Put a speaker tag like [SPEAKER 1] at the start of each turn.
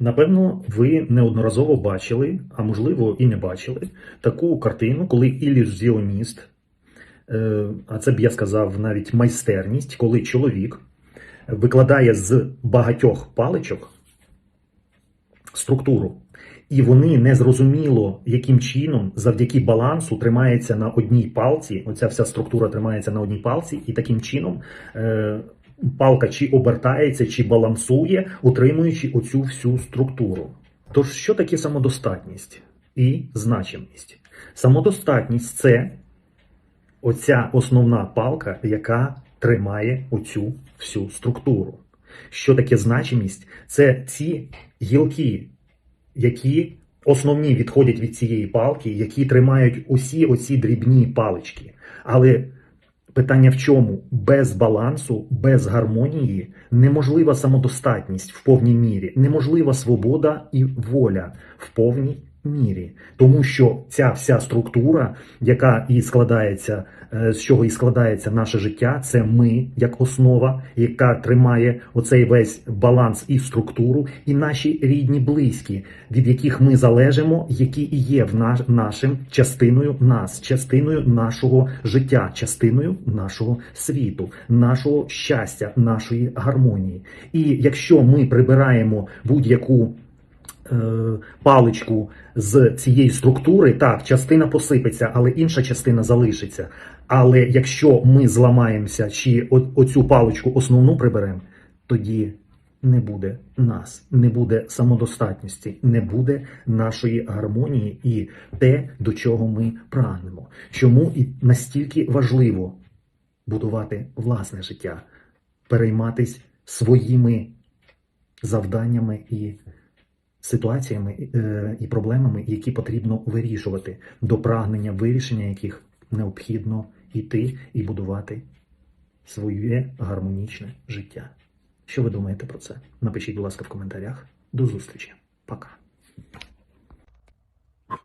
[SPEAKER 1] Напевно, ви неодноразово бачили, а можливо і не бачили, таку картину, коли ілюзіоніст, е, а це б я сказав навіть майстерність, коли чоловік викладає з багатьох паличок структуру, і вони незрозуміло, яким чином завдяки балансу тримається на одній палці. Оця вся структура тримається на одній палці, і таким чином е, палка чи обертається, чи балансує, утримуючи оцю всю структуру. Тож, що таке самодостатність і значимість? Самодостатність це оця основна палка, яка тримає оцю всю структуру. Що таке значимість? Це ці гілки, які основні відходять від цієї палки, які тримають усі оці дрібні палички. Але питання в чому? Без балансу, без гармонії неможлива самодостатність в повній мірі, неможлива свобода і воля в повній мірі. Тому що ця вся структура, яка і складається, е, з чого і складається наше життя, це ми як основа, яка тримає оцей весь баланс і структуру, і наші рідні близькі, від яких ми залежимо, які і є в наш, нашим частиною нас, частиною нашого життя, частиною нашого світу, нашого щастя, нашої гармонії. І якщо ми прибираємо будь-яку паличку з цієї структури, так, частина посипеться, але інша частина залишиться. Але якщо ми зламаємося чи оцю паличку основну приберемо, тоді не буде нас, не буде самодостатності, не буде нашої гармонії і те, до чого ми прагнемо. Чому і настільки важливо будувати власне життя, перейматись своїми завданнями і ситуаціями е, і проблемами, які потрібно вирішувати, до прагнення вирішення яких необхідно йти і будувати своє гармонічне життя. Що ви думаєте про це? Напишіть, будь ласка, в коментарях. До зустрічі. Пока.